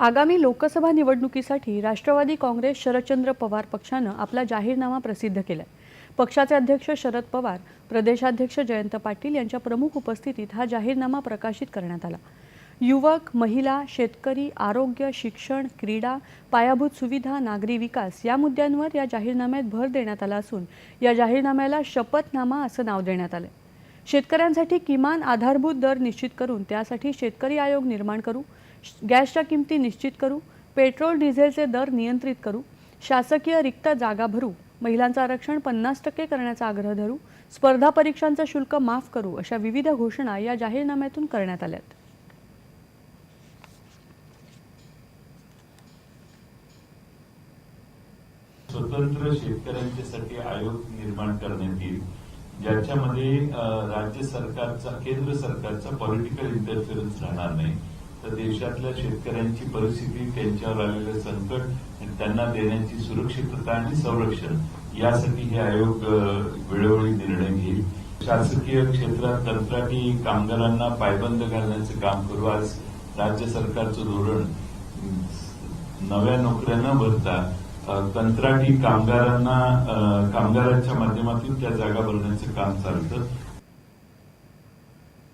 आगामी लोकसभा निवडणुकीसाठी राष्ट्रवादी काँग्रेस शरदचंद्र पवार पक्षानं आपला जाहीरनामा प्रसिद्ध केलाय. पक्षाचे अध्यक्ष शरद पवार प्रदेशाध्यक्ष जयंत पाटील यांच्या प्रमुख उपस्थितीत हा जाहीरनामा प्रकाशित करण्यात आला. युवक महिला शेतकरी आरोग्य शिक्षण क्रीडा पायाभूत सुविधा नागरी विकास या मुद्द्यांवर या जाहीरनाम्यात भर देण्यात आला असून या जाहीरनाम्याला शपथनामा असं नाव देण्यात आलं शेतकऱ्यांसाठी किमान आधारभूत दर निश्चित करून त्यासाठी शेतकरी आयोग निर्माण करू गॅसच्या किमती निश्चित करू पेट्रोल डिझेलचे दर नियंत्रित करू शासकीय रिक्त जागा भरू महिलांचं आरक्षण पन्नास टक्के करण्याचा आग्रह धरू स्पर्धा परीक्षांचं शुल्क माफ करू अशा विविध घोषणा या जाहीरनाम्यातून करण्यात आल्यात. स्वतंत्र शेतकऱ्यांच्यासाठी आयोग निर्माण करण्यात येईल ज्याच्यामध्ये राज्य सरकारचा केंद्र सरकारचा पॉलिटिकल इंटरफिअरन्स राहणार नाही. तर देशातल्या शेतकऱ्यांची परिस्थिती त्यांच्यावर आलेलं संकट त्यांना देण्याची सुरक्षितता आणि संरक्षण यासाठी हे आयोग वेळोवेळी निर्णय घेईल. शासकीय क्षेत्रात कंत्राटी कामगारांना पायबंद घालण्याचं काम करू. आज राज्य सरकारचं धोरण नव्या नोकऱ्या न भरता कंत्राटी कामगारांना कामगारांच्या माध्यमातून त्या जागा भरण्याचं काम चालतं.